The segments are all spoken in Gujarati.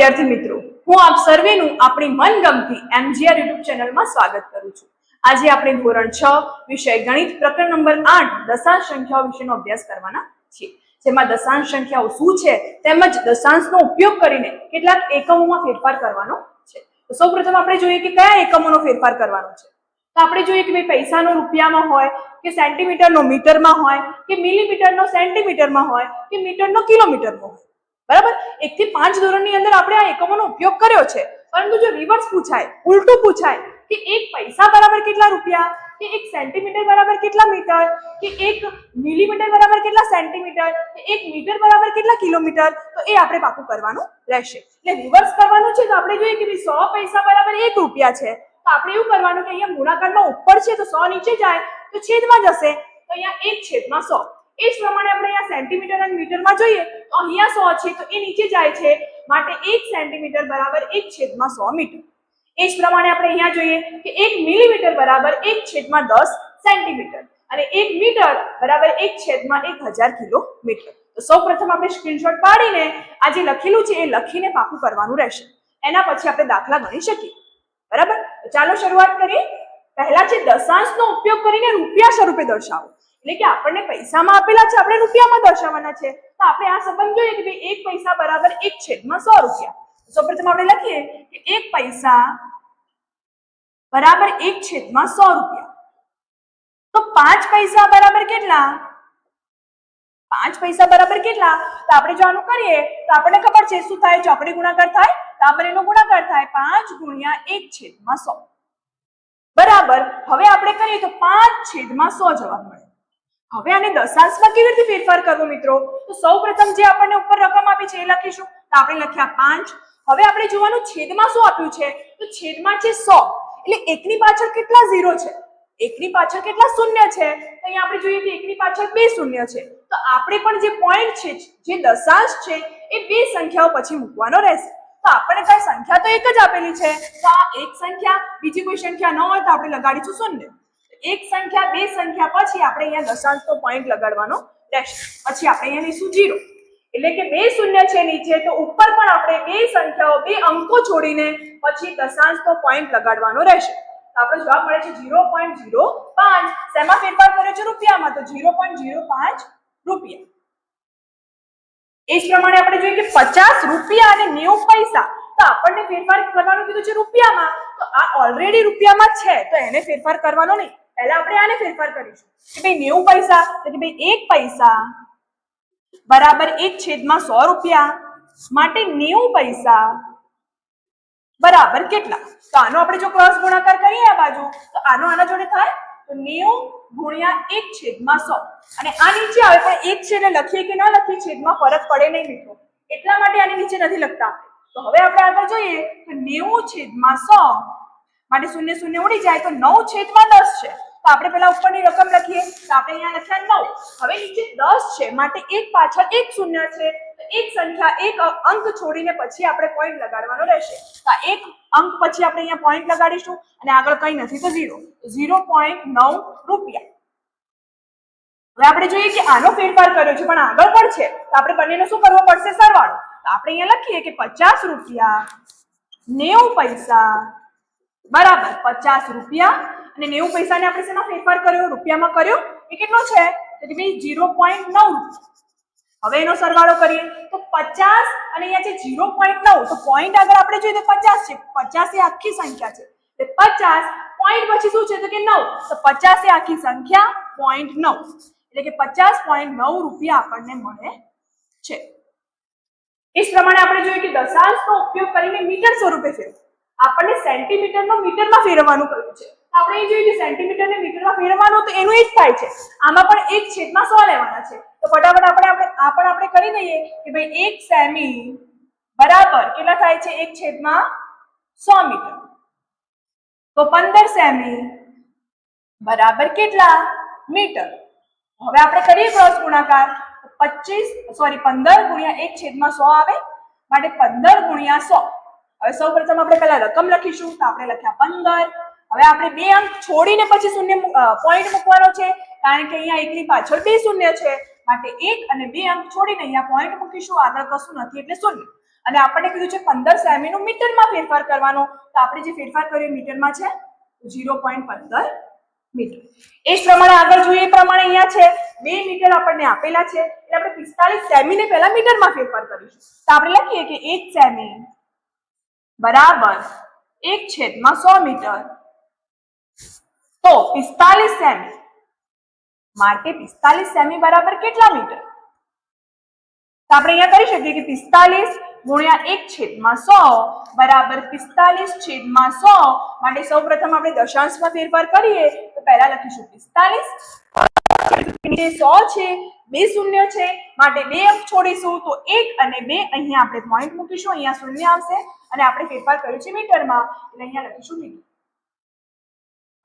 વિદ્યાર્થી મિત્રો, હું આપ સર્વેનું આપણી મનગમતી એમજીઆર યુટ્યુબ ચેનલમાં સ્વાગત કરું છું. આજે આપણે ધોરણ છ, વિષય ગણિત પ્રકરણ નંબર આઠ, દશાંશ સંખ્યાઓ વિશેનો અભ્યાસ કરવાના છીએ. જેમાં દશાંશ સંખ્યાઓ શું છે, તેમજ દશાંશનો ઉપયોગ કરીને કેટલાક એકમોમાં ફેરફાર કરવાનો છે. તો સૌપ્રથમ આપણે જોઈએ કે કયા એકમોનો ફેરફાર કરવાનો છે. તો આપણે જોઈએ કે ભાઈ પૈસાનો રૂપિયામાં હોય, કે સેન્ટીમીટરનો મીટરમાં હોય, કે મિલીમીટરનો સેન્ટીમીટરમાં હોય, કે મીટરનો કિલોમીટરમાં હોય. બરાબર? એક થી પાંચ ધોરણની અંદર આપણે આ એકમોનો ઉપયોગ કર્યો છે. પરંતુ જો રિવર્સ પૂછાય, ઉલટું પૂછાય કે એક પૈસા બરાબર કેટલા રૂપિયા, કે એક સેન્ટીમીટર બરાબર કેટલા મીટર કે એક મિલીમીટર બરાબર કેટલા સેન્ટીમીટર કે એક મીટર બરાબર કેટલા કિલોમીટર, તો એ આપણે પાકું કરવાનું રહેશે. એટલે રિવર્સ કરવાનું છે તો આપણે જોઈએ કે ભાઈ સો પૈસા બરાબર એક રૂપિયા છે. તો આપણે એવું કરવાનું કે અહીંયા ગુણાકારમાં ઉપર છે તો સો નીચે જાય, તો છેદમાં જશે. તો અહીંયા એક છેદમાં સો. એ જ પ્રમાણે આપણે અહીંયા સેન્ટીમીટર અને મીટરમાં જોઈએ અહીંયા સો છે, તો એ નીચે જાય છે, માટે એક સેન્ટીમીટર બરાબર એક છેદમાં સો મીટર. એ જ પ્રમાણે આપણે અહીંયા જોઈએ કે એક મિલીમીટર બરાબર એક છેદમાં દસ સેન્ટીમીટર અને એક મીટર બરાબર એક છેદમાં એક હજાર કિલોમીટર. તો સૌ પ્રથમ આપણે સ્ક્રીનશોટ પાડીને આ જે લખેલું છે, એ લખીને પાકું કરવાનું રહેશે. એના પછી આપણે દાખલા ગણી શકીએ. બરાબર? ચાલો શરૂઆત કરીએ. પહેલા છે દશાંશનો ઉપયોગ કરીને રૂપિયા સ્વરૂપે દર્શાવો. એટલે કે આપણને પૈસામાં આપેલા છે, આપણે રૂપિયામાં દર્શાવવાના છે. તો આપણે આ સંબંધ જોઈએ કે ભાઈ એક પૈસા બરાબર એક છેદમાં સો રૂપિયા. સૌપ્રથમ આપણે લખીએ કે એક પૈસા બરાબર એક છેદમાં સો રૂપિયા. તો પાંચ પૈસા બરાબર કેટલા? પાંચ પૈસા બરાબર કેટલા? તો આપણે જો આનું કરીએ, તો આપણને ખબર છે શું થાય? ચોકડી ગુણાકાર થાય, તો આપણે એનો ગુણાકાર થાય પાંચ ગુણ્યા એક છેદમાં સો. બરાબર, હવે આપણે કરીએ તો પાંચ છેદમાં સો જવાબ મળે. હવે આને દશાંશમાં કેવી રીતે ફેરફાર કરવો મિત્રો? તો સૌપ્રથમ જે આપણને ઉપર રકમ આપી છે એ લખીશું. તો આપણે લખ્યા પાંચ. હવે આપણે જોવાનું છેદમાં શું આપ્યું છે? તો છેદમાં છે સો. એટલે એકની પાછળ કેટલા ઝીરો છે? એકની પાછળ કેટલા શૂન્ય છે? તો અહીંયા આપણે જોઈએ કે એકની પાછળ બે શૂન્ય છે. તો આપણે પણ જે પોઈન્ટ છે, જે દશાંશ છે, એ બે સંખ્યાઓ પછી મૂકવાનો રહેશે. તો આપણને કઈ સંખ્યા તો એક જ આપેલી છે. તો આ એક સંખ્યા, બીજી કોઈ સંખ્યા ન હોય તો આપણે લગાડીશું શૂન્ય. એક સંખ્યા, બે સંખ્યા પછી આપણે અહીંયા દશાંશનો પોઈન્ટ લગાડવાનો રહેશે. પછી આપણે અહીંયા લઈશું જીરો એટલે કે બે શૂન્ય છે નીચે, તો ઉપર પણ આપણે બે સંખ્યાઓ, બે અંકો છોડીને પછી દશાંશનો પોઈન્ટ લગાડવાનો રહેશે. આપણો જવાબ મળે છે ઝીરો પોઈન્ટ ઝીરો પાંચ. શેમાં ફેરફાર કર્યો છે રૂપિયામાં? તો ઝીરો પોઈન્ટ ઝીરો પાંચ રૂપિયા. એ જ પ્રમાણે આપણે જોઈએ કે પચાસ રૂપિયા અને નેવું પૈસા. તો આપણને ફેરફાર કરવાનું કીધું છે રૂપિયામાં. તો આ ઓલરેડી રૂપિયામાં છે, તો એને ફેરફાર કરવાનો નહીં. પહેલા આપણે આને ફેરફાર કરીશું. કે ભાઈ નેવું પૈસા, તો કે ભાઈ એક પૈસા બરાબર એક છેદમાં સો રૂપિયા માટે નેવું પૈસા બરાબર કેટલા? તો આનો આપણે જો ક્રોસ ગુણાકાર કરીએ આ બાજુ, તો આનો આના જોડે થાય? તો નેવું ગુણ્યા એક છેદમાં સો. અને આ નીચે આવે, પણ એક છે લખીએ કે ના લખીએ છેદમાં ફરક પડે નહીં મિત્રો એટલા માટે આની નીચે નથી લખતા તો હવે આપણે આગળ જોઈએ તો નેવું છેદમાં સો માટે શૂન્ય શૂન્ય ઉડી જાય તો નવ છેદમાં દસ છે. તો આપણે પહેલા ઉપરની રકમ લખીએ. તો આપણે અહીંયા લખ્યા નવ. હવે નીચે દસ છે. માટે એક પાછળ એક શૂન્ય છે. એક સંખ્યા, એક અંક છોડીને પછી આપણે પોઈન્ટ લગાડવાનો રહેશે. તો એક અંક પછી આપણે અહીંયા પોઈન્ટ લગાડીશું અને આગળ કંઈ નથી તો ઝીરો ઝીરો પોઈન્ટ નવ રૂપિયા. હવે આપણે જોઈએ કે આનો ફેરફાર કર્યો છે, પણ આગળ પણ છે. તો આપણે બંનેનો શું કરવો પડશે? સરવાળો. તો આપણે અહીંયા લખીએ કે પચાસ રૂપિયા નેવું પૈસા બરાબર પચાસ રૂપિયા અને નેવું પૈસાને આપણે શેમાં ફેરફાર કર્યો? રૂપિયામાં કર્યો? એ કેટલો છે? તો ભાઈ ઝીરો પોઈન્ટ નવ હવે એનો સરવાળો કરીએ. તો પચાસ અને અહીંયા છે ઝીરો પોઈન્ટ નવ. તો પોઈન્ટ આગળ આપણે જોઈએ તો પચાસ છે. પચાસ એ આખી સંખ્યા છે. એટલે પચાસ, પોઈન્ટ પછી શું છે? તો કે નવ. તો પચાસ એ આખી સંખ્યા પોઈન્ટ નવ. એટલે કે પચાસ પોઈન્ટ નવ રૂપિયા આપણને મળે છે. એ જ પ્રમાણે આપણે જોઈએ કે દશાંશનો ઉપયોગ કરીને મીટર સ્વરૂપે ફેરવો. આપણને સેન્ટીમીટરનો મીટરમાં ફેરવવાનું કહ્યું છે. આપણે એ જોઈએ કે સેન્ટીમીટરને મીટરમાં ફેરવવાનું તો એનું એ જ થાય છે. આમાં પણ એક છેદમાં સો લેવાના છે. તો ફટાફટ આપણે આપણે આ પણ આપણે કરી દઈએ કે ભાઈ એક સેમી બરાબર કેટલા થાય છે? એક છેદમાં સો મીટર. તો પંદર સેમી બરાબર કેટલા? મીટર. હવે આપણે કરીએ ક્રોસ ગુણાકાર. પચીસ સોરી પંદર ગુણ્યા એક છેદમાં સો આવે માટે પંદર ગુણ્યા સો. હવે સૌ પ્રથમ આપણે પહેલા રકમ લખીશું. તો આપણે લખ્યા પંદર. હવે આપણે બે અંક છોડીને પછી શૂન્ય પોઈન્ટ મૂકવાનો છે. કારણ કે અહીંયા એકની પાછળ બે શૂન્ય છે. માટે એક અને બે અંક છોડીને અહીંયા પોઈન્ટ મૂકીશું. આગળ કશું નથી, એટલે શૂન્ય. અને આપણને કીધું છે પંદર સેમી નું મીટરમાં ફેરફાર કરવાનો. તો આપણે જે ફેરફાર કર્યો મીટરમાં છે? ઝીરો પોઈન્ટ પંદર મીટર. એ જ પ્રમાણે આગળ જોઈએ, એ પ્રમાણે અહીંયા છે. બે મીટર આપણને આપેલા છે. એટલે આપણે પિસ્તાલીસ સેમી ને પહેલા મીટરમાં ફેરફાર કરીશું. તો આપણે લખીએ કે એક સેમી બરાબર એક છેદમાં સો મીટર તો પિસ્તાલીસ સેમી. માટે પિસ્તાલીસ સેમી બરાબર કેટલા મીટર? તો આપણે અહીંયા કરી શકીએ કે પિસ્તાલીસ ગુણ્યા એક છેદમાં સો બરાબર પિસ્તાલીસ છેદમાં સો માટે સૌ પ્રથમ આપણે દશાંશમાં ફેરફાર કરીએ, તો પહેલા લખીશું પિસ્તાલીસ. સો છે, બે શૂન્ય છે, માટે બે અંક છોડીશું, તો એક અને બે અહીંયા આપણે પોઈન્ટ મૂકીશું, અહીંયા શૂન્ય આવશે, અને આપણે ફેરફાર કર્યું છે મીટરમાં, એટલે અહીંયા લખીશું મીટર.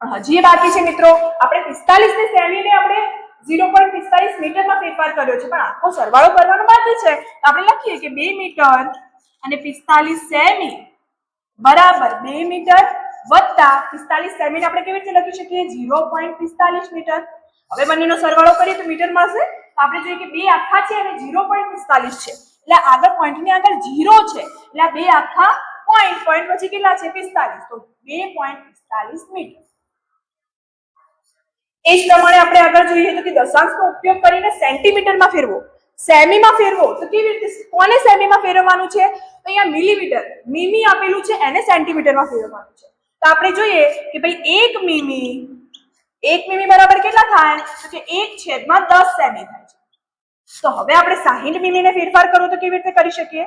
પણ હજી એ બાકી છે મિત્રો. આપણે પિસ્તાલીસ ને સેમી ને આપણે ઝીરો પોઈન્ટ પિસ્તાલીસ મીટરમાં ફેરફાર કર્યો છે. પણ આખો સરવાળો કરવાનો બાકી છે. તો આપણે લખીએ કે બે મીટર અને પિસ્તાલીસ સેમી બરાબર બે મીટર વત્તા પિસ્તાલીસ સેમી આપણે કેવી રીતે લખી શકીએ? ઝીરો પોઈન્ટ પિસ્તાલીસ મીટર. હવે બંનેનો સરવાળો કરીએ તો મીટર મળશે આપણે જોઈએ કે બે આખા છે અને ઝીરો પોઈન્ટ પિસ્તાલીસ છે. એટલે આગળ પોઈન્ટની આગળ ઝીરો છે. એટલે બે આખા પોઈન્ટ. પોઈન્ટ પછી કેટલા છે? પિસ્તાલીસ. તો બે પોઈન્ટ પિસ્તાલીસ મીટર. એ જ પ્રમાણે આપણે આગળ જોઈએ તો કે દશાંશનો ઉપયોગ કરીને સેન્ટીમીટરમાં ફેરવો. સેમીમાં ફેરવો તો કેવી રીતે કોને સેમીમાં ફેરવવાનું છે? તો અહીંયા મિલીમીટર, મીમી આપેલું છે, એને સેન્ટીમીટરમાં ફેરવવાનું છે. તો આપણે જોઈએ કે ભાઈ એક મીમી એક મીમી બરાબર કેટલા થાય? તો કે એક છેદમાં દસ સેમી થાય છે. તો હવે આપણે સાહીઠ મીમીને ફેરફાર કરો તો કેવી રીતે કરી શકીએ?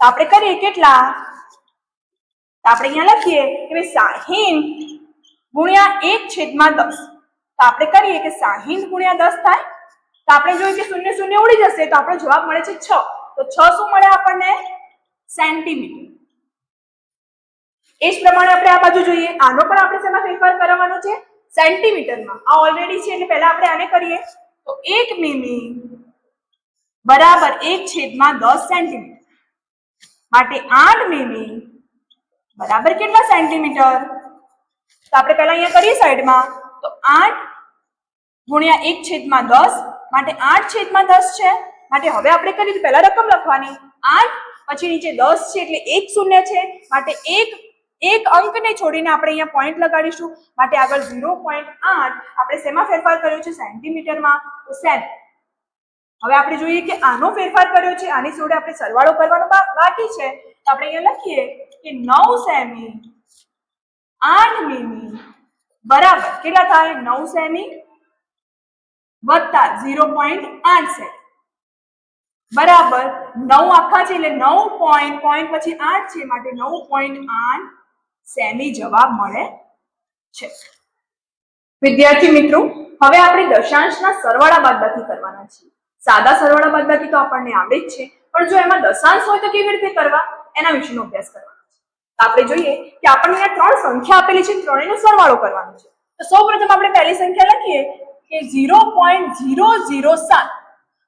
તો આપણે કરીએ કેટલા? આપણે અહીંયા લખીએ કે ભાઈ સાહીઠ ગુણ્યા એક છેદમાં દસ. તો આપણે કરીએ કે સાહીઠ ગુણ્યા દસ થાય, તો આપણે જોઈએ કે શૂન્ય શૂન્ય ઉડી જશે, તો આપણો જવાબ મળે છે છ. તો છ શું મળે આપણને? સેન્ટીમીટર. એ જ પ્રમાણે આપણે આ બાજુ જોઈએ. આનો પણ આપણે શેમાં ફેરફાર કરવાનો છે? સેન્ટીમીટરમાં. આ ઓલરેડી છે, એટલે પહેલા આપણે આને કરીએ. તો એક મીમી બરાબર એક છેદમાં દસ સેન્ટીમીટર. માટે આઠ મીમી બરાબર કેટલા સેન્ટીમીટર? તો આપણે પહેલા અહીંયા કરીએ સાઈડમાં. તો આઠ ગુણ્યા એક છેદમાં દસ માટે આઠ છેદમાં દસ છે. માટે હવે આપણે કરીએ પહેલા રકમ લખવાની. આઠ પછી નીચે દસ છે એટલે એક શૂન્ય છે. માટે એક એક અંકને છોડીને આપણે અહીંયા પોઈન્ટ લગાડીશું. માટે આગળ ઝીરો પોઈન્ટ આઠ આપણે શેમાં ફેરફાર કર્યો છે? સેન્ટીમીટરમાં. તો સેમ. હવે આપણે જોઈએ કે આનો ફેરફાર કર્યો છે. આની જોડે આપણે સરવાળો કરવાનો બાકી છે. તો આપણે અહીંયા લખીએ કે નવ સેમી આઠ મીમી બરાબર. કેટલા થાય? નવ સેમી વત્તા ઝીરો પોઈન્ટ આઠ સેમી. બરાબર. નવ આખા છે એટલે નવ પોઈન્ટ પોઈન્ટ પછી આઠ છે માટે નવ પોઈન્ટ આઠ સેમી જવાબ મળે છે. વિદ્યાર્થી મિત્રો, હવે આપણે દશાંશના સરવાળા બાદબાકી કરવાના છીએ. સાદા સરવાળા બાદબાકી તો આપણને આવડે જ છે. પણ જો એમાં દશાંશ હોય તો કેવી રીતે કરવા? એના વિશેનો અભ્યાસ કરવાનો. આપણે જોઈએ કે આપણને આ ત્રણ સંખ્યા આપેલી છે, ત્રણેયનો સરવાળો કરવાનો છે. તો સૌપ્રથમ આપણે પહેલી સંખ્યા લખીએ કે ઝીરો પોઈન્ટ ઝીરો ઝીરો સાત.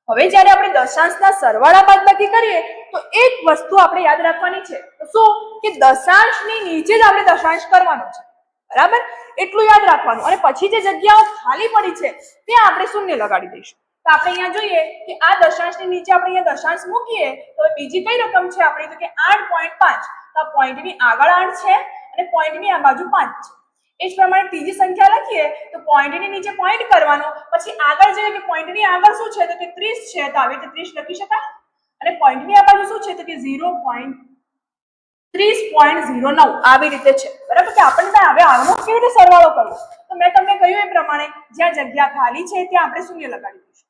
હવે જ્યારે આપણે દશાંશના સરવાળા બાદબાકી કરીએ, તો એક વસ્તુ આપણે યાદ રાખવાની છે. તો શું? કે દશાંશની નીચે જ આપણે દશાંશ કરવાનો છે. બરાબર? એટલું યાદ રાખવાનું. અને પછી જે જગ્યાઓ ખાલી પડી છે, ત્યાં આપણે શૂન્ય લગાડી દઈશું. તો આપણે અહીંયા જોઈએ કે આ દશાંશની નીચે આપણે અહીંયા દશાંશ મૂકીએ, તો બીજી કઈ રકમ છે આપણી? તો કે આઠ પોઈન્ટ પાંચ. તો આ પોઈન્ટની આગળ આઠ છે અને પોઈન્ટની આ બાજુ પાંચ છે. એ જ પ્રમાણે ત્રીજી સંખ્યા લખીએ, તો પોઈન્ટની નીચે પોઈન્ટ કરવાનો. પછી આગળ જોઈએ કે પોઈન્ટની આગળ શું છે? તો કે 30 છે. તો આવી રીતે 30 લખી શકાય. અને પોઈન્ટની આ બાજુ શું છે? તો કે 0.30.09 આવી રીતે છે. બરાબર? કે આપણને ત્યાં હવે આનો કેવી રીતે સરવાળો કરવો? તો મેં તમને કહ્યું એ પ્રમાણે, જ્યાં જગ્યા ખાલી છે, ત્યાં આપણે શૂન્ય લગાડી દઈશું.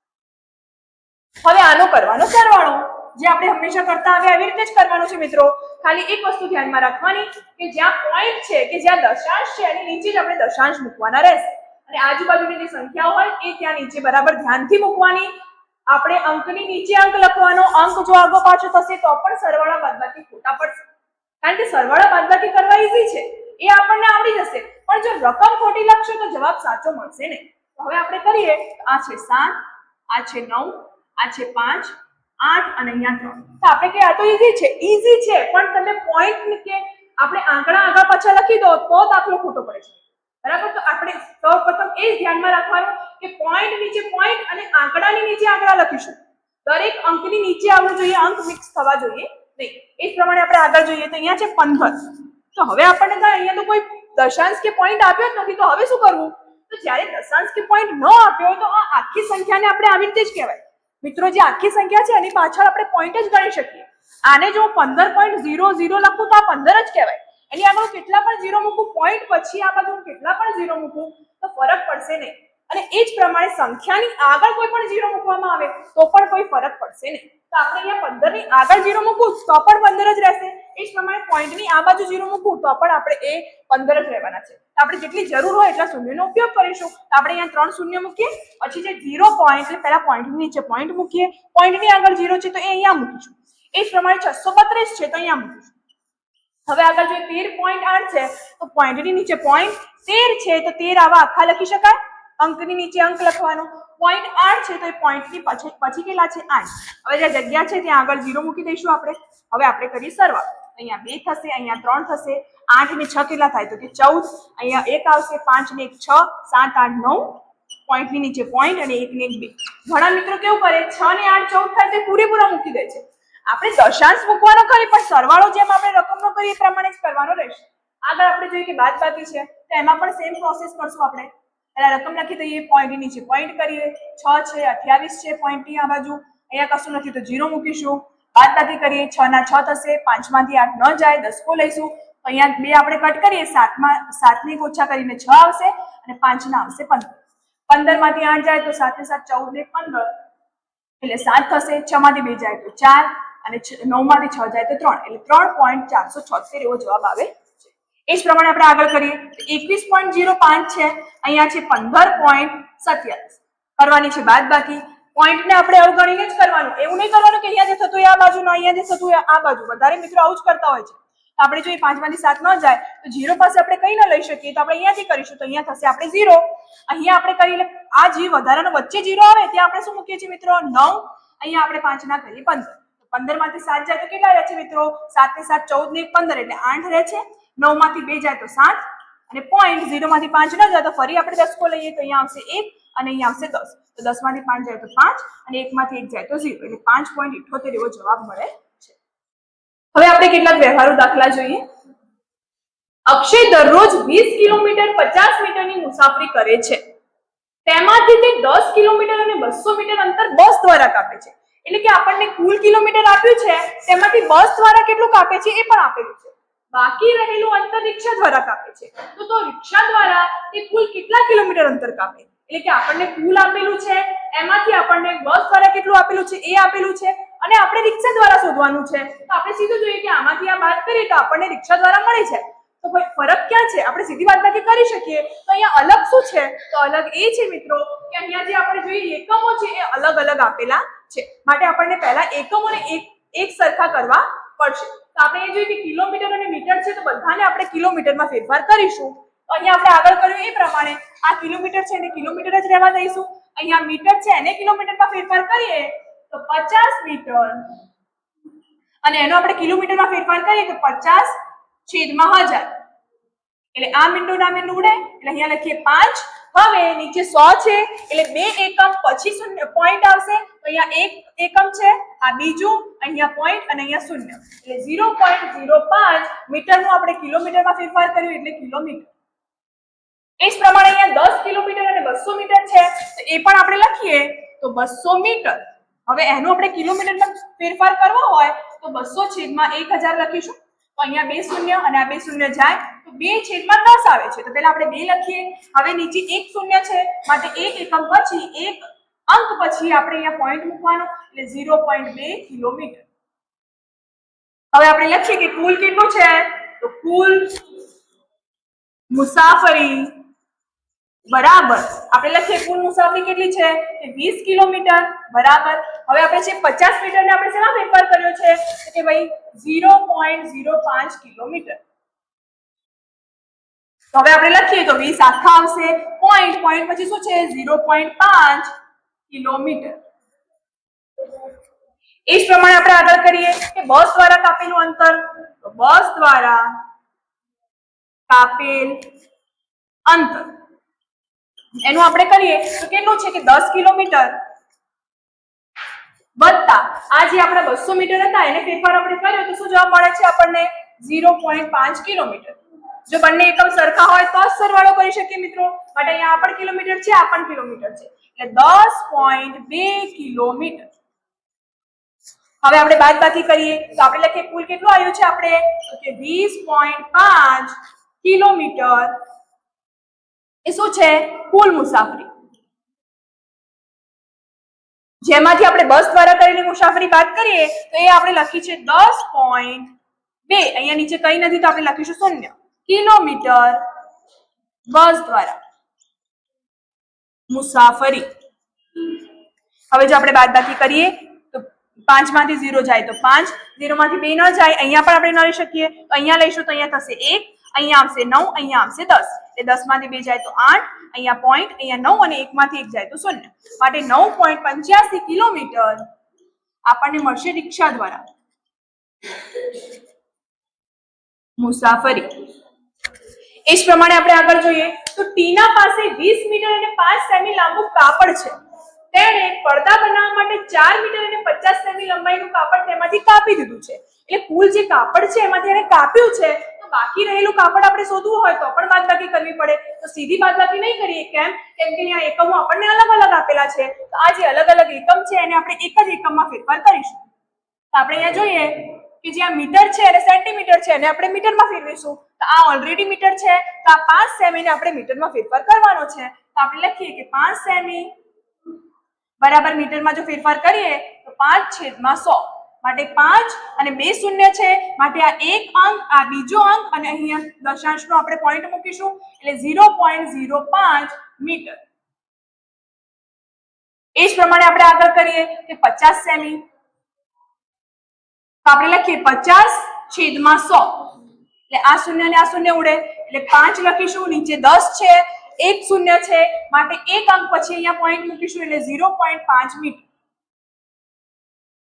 હવે આનો કરવાનો સરવાળો. જે આપણે હંમેશા કરતા આવ્યા આવી રીતે જ કરવાનો છે મિત્રો. ખાલી એક વસ્તુ ધ્યાનમાં રાખવાની કે જ્યાં પોઈન્ટ છે કે જ્યાં દશાંશ છે એની નીચે જ આપણે દશાંશ મૂકવાના રહેશે. અને આજુબાજુની જે સંખ્યાઓ હોય એ ત્યાં નીચે બરાબર ધ્યાનથી મૂકવાની. આપણે અંકની નીચે અંક લખવાનો. અંક જો આગો પાછો થશે તો પણ સરવાળા બાદબાકી ખોટા પડશે. કારણ કે સરવાળા બાદબાકી કરવા ઈઝી છે. એ આપણને આવડી જશે. પણ જો રકમ ખોટી લખશો તો જવાબ સાચો મળશે નહીં. હવે આપણે કરીએ. આ છે સાત, આ છે નવ આ છે પાંચ, આઠ અને અહીંયા ત્રણ. તો આપણે કે આ તો ઈઝી છે. ઈઝી છે, પણ તમે પોઈન્ટ કે આપણે આંકડા આગળ પાછળ લખી દો તો દાખલો ખોટો પડે છે. બરાબર? તો આપણે સૌપ્રથમ એ જ ધ્યાનમાં રાખવાનું કે પોઈન્ટ નીચે પોઈન્ટ અને આંકડાની નીચે આંકડા લખીશું. દરેક અંકની નીચે આવવું જોઈએ, અંક મિક્સ થવા જોઈએ નહીં. એ પ્રમાણે આપણે આગળ જોઈએ તો અહીંયા છે પંદર. તો હવે આપણને અહીંયા તો કોઈ દશાંશ કે પોઈન્ટ આપ્યો જ નથી, તો હવે શું કરવું? તો જ્યારે દશાંશ કે પોઈન્ટ ન આપ્યો તો આ આખી સંખ્યાને આપણે આવી રીતે જ કહેવાય. મિત્રો, જે આખી સંખ્યા છે, એની પાછળ આપણે પોઈન્ટ જ ગણી શકીએ. આને જો પંદર પોઈન્ટ ઝીરો ઝીરો લખું તો આ પંદર જ કહેવાય. એની આગળ કેટલા પણ ઝીરો મૂકું પોઈન્ટ પછી આ બાજુ કેટલા પણ ઝીરો મૂકું, તો ફરક પડશે નહીં. અને એ જ પ્રમાણે સંખ્યાની આગળ કોઈ પણ ઝીરો મૂકવામાં આવે, તો પણ કોઈ ફરક પડશે નહીં. તો આપણે અહીંયા પંદરની આગળ ઝીરો મૂકું, તો પણ પંદર જ રહેશે. એ જ પ્રમાણે પોઈન્ટની આ બાજુ ઝીરો મૂકું, તો પણ આપણે એ પંદર જ રહેવાના છે. આપણે જેટલી જરૂર હોય એટલા શૂન્યનો ઉપયોગ કરીશું. તો આપણે અહીંયા ત્રણ શૂન્ય મૂકીએ, પછી જે ઝીરો પોઈન્ટ એટલે પહેલા પોઈન્ટની નીચે પોઈન્ટ મૂકીએ. પોઈન્ટની આગળ ઝીરો છે તો એ અહીંયા મૂકીશું. એ જ પ્રમાણે છસો બત્રીસ છે તો અહીંયા મૂકીશું. હવે આગળ જો તેર પોઈન્ટ આઠ છે, તો પોઈન્ટની નીચે પોઈન્ટ તેર છે તો તેર આવા આખા લખી શકાય. અંકની નીચે અંક લખવાનો. પોઈન્ટ આઠ છે તો એ પોઈન્ટની પછી પછી કેટલા છે? આઠ. હવે જે જગ્યા છે ત્યાં આગળ ઝીરો મૂકી દઈશું આપણે. હવે આપણે કરીએ સરવાળો. અહીંયા બે થશે, અહીંયા ત્રણ થશે. આઠ ને છ કેટલા થાય? તો કે ચૌદ. અહીંયા એક આવશે, પાંચ ને એક, છ, સાત, આઠ, નવ. પોઈન્ટની નીચે પોઈન્ટ અને એક ને એક બે. ઘણા મિત્રો કેવું કરે? છ ને આઠ, ચૌદ થાય તે પૂરેપૂરા મૂકી દે છે. આપણે દશાંશ મૂકવાનો ખરી, પણ સરવાળો જેમ આપણે રકમનો કરીએ એ પ્રમાણે જ કરવાનો રહેશે. આગળ આપણે જોઈએ કે બાદ બાકી છે. તો એમાં પણ સેમ પ્રોસેસ કરશું આપણે. પહેલા રકમ લખી દઈએ પોઈન્ટની નીચે પોઈન્ટ કરીએ. છ છે, અઠ્યાવીસ છે પોઈન્ટની આ બાજુ. અહીંયા કશું નથી, તો જીરો મૂકીશું. બાદ બાકી કરીએ. છ ના છ થશે. પાંચમાંથી આઠ ન જાય. દસકો લઈશું. તો અહીંયા બે આપણે કટ કરીએ. સાતમાં સાતની ઓછા કરીને છ આવશે અને પાંચના આવશે પંદર. પંદરમાંથી આઠ જાય તો ને સાત, ચૌદ ને પંદર. એટલે સાત થશે. છ માંથી બે જાય તો ચાર. અને નવમાંથી છ જાય તો ત્રણ. એટલે ત્રણ પોઈન્ટ ચારસો છોતેર એવો જવાબ આવે એ જ પ્રમાણે આપણે આગળ કરીએ. એકવીસ પોઈન્ટ જીરો પાંચ છે. અહીંયા છે પંદર પોઈન્ટ સત્યાવીસ. કરવાની છે બાદ બાકી પોઈન્ટને આપણે અવગણીને જ કરવાનું. એવું નહીં કરવાનું કે અહીંયા જે થતું હોય આ બાજુ ને અહીંયા જે થતું આ બાજુ. વધારે મિત્રો આવું જ કરતા હોય છે. આપણે જો એ પાંચમાંથી સાત ન જાય, તો ઝીરો પાસે આપણે કઈ ન લઈ શકીએ. તો આપણે અહીંયાથી કરીશું. તો અહીંયા થશે આપણે ઝીરો. અહીંયા આપણે કરી આ જે વધારાનો વચ્ચે ઝીરો આવે, ત્યાં આપણે શું મૂકીએ છીએ મિત્રો? નવ. અહીંયા આપણે પાંચ ના કરીએ પંદર. પંદરમાંથી સાત જાય તો કેટલા રહે છે મિત્રો? સાત ને સાત ચૌદ ને પંદર. એટલે આઠ રહે છે. નવમાંથી બે જાય તો સાત અને પોઈન્ટ ઝીરો માંથી પાંચ ન જાય તો ફરી આપણે દસકો લઈએ તો અહીંયા આવશે એક અને અહીંયા આવશે દસ. તો દસમાંથી પાંચ જાય તો પાંચ અને એક માંથી એક જાય તો ઝીરો. એટલે પાંચ પોઈન્ટ ઇઠોતેર એવો જવાબ મળે છે. હવે આપણે કેટલાક વ્યવહારો દાખલા જોઈએ. અક્ષય દરરોજ વીસ કિલોમીટર પચાસ મીટરની મુસાફરી કરે છે. તેમાંથી તે દસ કિલોમીટર અને બસો મીટર અંતર બસ દ્વારા કાપે છે. એટલે કે આપણને કુલ કિલોમીટર આપ્યું છે, તેમાંથી બસ દ્વારા કેટલું કાપે છે એ પણ આપેલું છે. બાકી રહેલું અંતર રિક્ષા દ્વારા કાપે છે. તો તો રિક્ષા દ્વારા તે કુલ કેટલા કિલોમીટર અંતર કાપે? એટલે કે આપણને કુલ આપેલું છે, એમાંથી આપણને બસ દ્વારા કેટલું આપેલું છે, એ આપેલું છે, અને આપણે રિક્ષા દ્વારા શોધવાનું છે. તો આપણે સીધું જોઈએ કે આમાંથી આ વાત કરીએ તો આપણને રિક્ષા દ્વારા મળે છે તો ભાઈ, ફરક ક્યાં છે? આપણે સીધી વાત બાકી કરી શકીએ. તો અહીંયા અલગ શું છે? તો અલગ એ છે મિત્રો કે અહીંયા જે આપણે જોઈએ એકમો છે, એ અલગ અલગ આપેલા છે. માટે આપણને પહેલા એકમોને એક એક સરખા કરવા પડશે. તો આપણે એ જોઈએ કે કિલોમીટર અને મીટર છે તો બધાને આપણે કિલોમીટરમાં ફેરફાર કરીશું. અહીંયા આપણે આગળ કર્યું એ પ્રમાણે આ કિલોમીટર છે એને કિલોમીટર જ રહેવા દઈશું. અહીંયા મીટર છે એને કિલોમીટરમાં ફેરફાર કરીએ તો પચાસ મીટર. અને એનો આપણે કિલોમીટરમાં ફેરફાર કરીએ તો પચાસ છેદમાં હજાર. એટલે આ મીંડું ના મીંડું ઉડે એટલે અહીંયા લખીએ પાંચ. હવે નીચે 100 છે, એટલે બે એકમ પછી શૂન્ય પોઈન્ટ આવશે. અહીંયા એક એકમ છે, આ બીજું, અહીંયા પોઈન્ટ અને અહીંયા શૂન્ય. એટલે ઝીરો પોઈન્ટનું આપણે કિલોમીટરમાં ફેરફાર કર્યું એટલે કિલોમીટર. એ જ પ્રમાણે અહીંયા દસ કિલોમીટર અને બસો મીટર છે, તો એ પણ આપણે લખીએ, તો બસો મીટર. હવે એનો આપણે કિલોમીટરમાં ફેરફાર કરવો હોય, તો બસો છેદમાં એક હજાર લખીશું. તો અહીંયા બે શૂન્ય અને આ બે શૂન્ય જાય. બે છેદમાં દસ આવે છે. તો પહેલા આપણે બે લખીએ. હવે નીચે એક શૂન્ય છે. માટે એક એકમ પછી એક અંક પછી આપણે અહીંયા પોઈન્ટ મૂકવાનો. એટલે ઝીરો પોઈન્ટ બે કિલોમીટર. હવે આપણે લખીએ કે કુલ કેટલું છે? તો કુલ મુસાફરી બરાબર. આપણે લખીએ કુલ મુસાફરી કેટલી છે? કે વીસ કિલોમીટર. બરાબર. હવે આપણે છે 50 મીટરને આપણે શેમાં ફેરફાર કર્યો છે? કે ભાઈ 0.05 કિલોમીટર. તો હવે આપણે લખીએ તો વીસ આખા આવશે. પોઈન્ટ પોઈન્ટ પછી શું છે? 0.5 કિલોમીટર. એ જ પ્રમાણે આપણે આગળ કરીએ કે બસ દ્વારા કાપેલું અંતર. તો બસ દ્વારા કાપેલ અંતર. એનું આપણે કરીએ તો કેટલું છે કે દસ કિલોમીટર? વત્તા. આ જે આપણા બસો મીટર હતા, એને ફેરફાર આપણે કર્યો તો શું જવાબ મળે છે આપણને? ઝીરો પોઈન્ટ પાંચ કિલોમીટર. જો બંને એકમ સરખા હોય તો સરવાળો કરી શકીએ મિત્રો. માટે અહીંયા પણ કિલોમીટર છે, આ પણ કિલોમીટર છે. એટલે દસ પોઈન્ટ બે કિલોમીટર. હવે આપણે બાદ બાકી કરીએ. તો આપણે લખીએ, કુલ કેટલું આવ્યું છે આપણે? કે વીસ પોઈન્ટ પાંચ કિલોમીટર. એ શું છે? કુલ મુસાફરી. જેમાંથી આપણે બસ દ્વારા કરેલી મુસાફરી વાત કરીએ, તો એ આપણે લખી છે દસ પોઈન્ટ બે. અહીંયા નીચે કઈ નથી, તો આપણે લખીશું શૂન્ય. કિલોમીટર બસ દ્વારા. મુસાફરી. હવે જો આપણે બાદ બાકી કરીએ, તો પાંચમાંથી ઝીરો જાય તો પાંચ ઝીરો માંથી બે ન જાય, અહીંયા પણ આપણે ન લઈ શકીએ. અહીંયા લઈશું તો અહીંયા થશે એક, અહીંયા આવશે નવ, અહીંયા આવશે દસ. એટલે દસમાંથી બે જાય તો આઠ, અહીંયા પોઈન્ટ અહીંયા નવ અને એક માંથી એક જાય તો શૂન્ય. માટે નવ પોઈન્ટ પંચ્યાસી કિલોમીટર આપણને મળશે રિક્ષા દ્વારા. મુસાફરી. એ જ પ્રમાણે આપણે આગળ જોઈએ, તો ટીના પાસે વીસ મીટર અને પાંચ સેમી લાંબુ કાપડ છે. તેણે પડદા બનાવવા માટે ચાર મીટર અને પચાસ સેમી લંબાઈનું કાપડ તેમાંથી કાપી દીધું છે. એટલે કુલ જે કાપડ છે, એમાંથી એને કાપ્યું છે, તો બાકી રહેલું કાપડ આપણે શોધવું હોય તો પણ બાદબાકી કરવી પડે. તો સીધી બાદબાકી નહીં કરીએ, કેમ? કેમ કે અહીંયા એકમો આપણને અલગ અલગ આપેલા છે. તો આ જે અલગ અલગ એકમ છે, એને આપણે એક જ એકમમાં ફેરફાર કરીશું. તો આપણે અહીંયા જોઈએ કે જે આ મીટર છે અને સેન્ટીમીટર છે એને આપણે મીટરમાં ફેરવીશું. તો આ ઓલરેડી મીટર છે. તો આ પાંચ સેમીને આપણે મીટરમાં ફેરફાર કરવાનો છે. તો આપણે લખીએ કે પાંચ સેમી બરાબર મીટરમાં જો ફેરફાર કરીએ, તો પાંચ છેદમાં સો. માટે પાંચ અને બે શૂન્ય છે. માટે આ એક અંક, આ બીજો અંક અને અહીંયા દશાંશનો આપણે પોઈન્ટ મૂકીશું. એટલે ઝીરો પોઈન્ટ ઝીરો પાંચ મીટર. એ જ પ્રમાણે આપણે આગળ કરીએ કે પચાસ સેમી તો આપણે લખીએ પચાસ છેદમાં સો. એટલે આ શૂન્ય ને આ શૂન્ય ઉડે. એટલે પાંચ લખીશું, નીચે દસ છે, એક શૂન્ય છે. માટે એક અંક પછી અહીંયા પોઈન્ટ મૂકીશું, એટલે ઝીરો પોઈન્ટ પાંચ મીટર.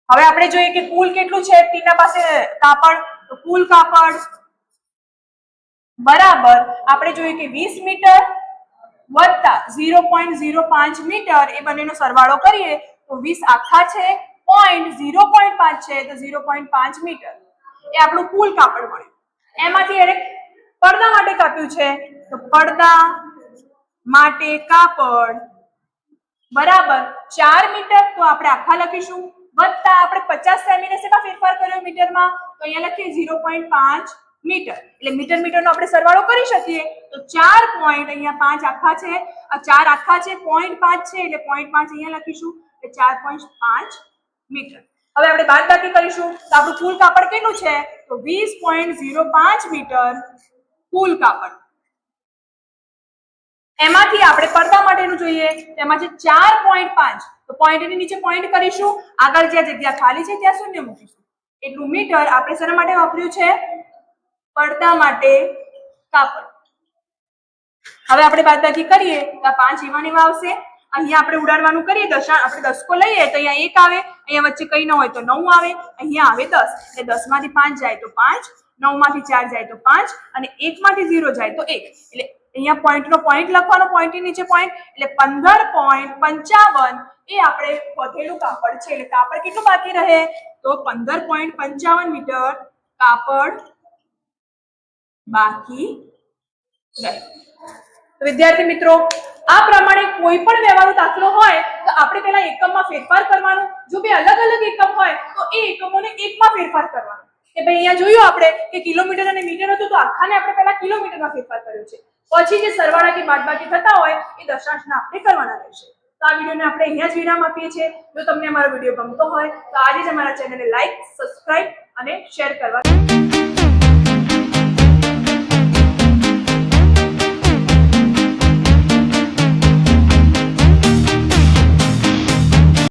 હવે આપણે જોઈએ કે કુલ કેટલું છે, ટીના પાસે કાપડ. તો કુલ કાપડ બરાબર આપણે જોઈએ કે વીસ મીટર વત્તા ઝીરો પોઈન્ટ ઝીરો પાંચ મીટર એ બંનેનો સરવાળો કરીએ, તો વીસ આખા છે પોઈન્ટ ઝીરો પોઈન્ટ પાંચ છે તો ઝીરો પોઈન્ટ પાંચ મીટર. એ આપણું કુલ કાપડ મળે એમાંથી એને પડદા માટે કાપ્યું છે. તો પડદા માટે કાપડ બરાબર ચાર મીટર. તો આપણે આખા લખીશું. વત્તા આપણે પચાસ સેમી ને શેમાં ફેરફાર કર્યો મીટરમાં. તો અહીંયા લખીએ ઝીરો પોઈન્ટ પાંચ મીટર. એટલે મીટર મીટરનો આપણે સરવાળો કરી શકીએ. તો ચાર પોઈન્ટ અહીંયા પાંચ આખા છે. આ ચાર આખા છે પોઈન્ટ પાંચ છે, એટલે પોઈન્ટ પાંચ અહીંયા લખીશું. એટલે ચાર પોઈન્ટ પાંચ મીટર. હવે આપણે બાદ કરીશું. તો આપણું કુલ કાપડ કેટલું છે? તો વીસ પોઈન્ટ ઝીરો પાંચ મીટર કુલ કાપડ. એમાંથી આપણે પડદા માટેનું જોઈએ. તેમાં છે ચાર પોઈન્ટ પાંચ. તો પોઈન્ટની નીચે પોઈન્ટ કરીશું. આગળ જ્યાં જગ્યા ખાલી છે, ત્યાં શૂન્ય મૂકીશું. એટલું મીટર આપણે શેના માટે વાપર્યું છે? પડદા માટે કાપડ. હવે આપણે બાદબાકી કરીએ. તો પાંચ એવા આવશે. અહીંયા આપણે ઉડાડવાનું કરીએ દશા આપણે દસકો લઈએ તો અહીંયા એક આવે, અહીંયા વચ્ચે કઈ ન હોય તો નવ આવે, અહીંયા આવે દસ. એટલે દસમાંથી પાંચ જાય તો પાંચ નવમાંથી ચાર જાય તો પાંચ, અને એક માંથી ઝીરો જાય તો એક. એટલે અહીંયા પોઈન્ટ નો પોઈન્ટ લખવાનો પોઈન્ટની નીચે પોઈન્ટ. એટલે પંદર પોઈન્ટ પંચાવન એ આપણે વધેલું કાપડ છે. એટલે કાપડ કેટલું બાકી રહે? તો પંદર પોઈન્ટ પંચાવન મીટર કાપડ બાકી રહે. વિદ્યાર્થી મિત્રો આ પ્રમાણે કોઈ પણ વ્યવહારનો દાખલો હોય, તો આપણે પહેલા એકમમાં ફેરફાર કરવાનો. જો બે અલગ અલગ એકમ હોય, તો એ એકમોને એકમાં ફેરફાર કરવાનો. કે ભાઈ અહીંયા જોયું આપણે કે કિલોમીટર અને મીટર હતું, તો આખાને આપણે પહેલા કિલોમીટરમાં ફેરફાર કર્યો છે. પછી જે સરવાળા કે બાદબાકી થતા હોય, એ દશાંશના આપણે કરવાના રહેશે. તો આ વિડીયોને આપણે અહીંયા જ વિરામ આપીએ છીએ. જો તમને અમારો વીડિયો ગમતો હોય, તો આજે જ અમારા ચેનલને લાઈક સબસ્ક્રાઇબ અને શેર કરવા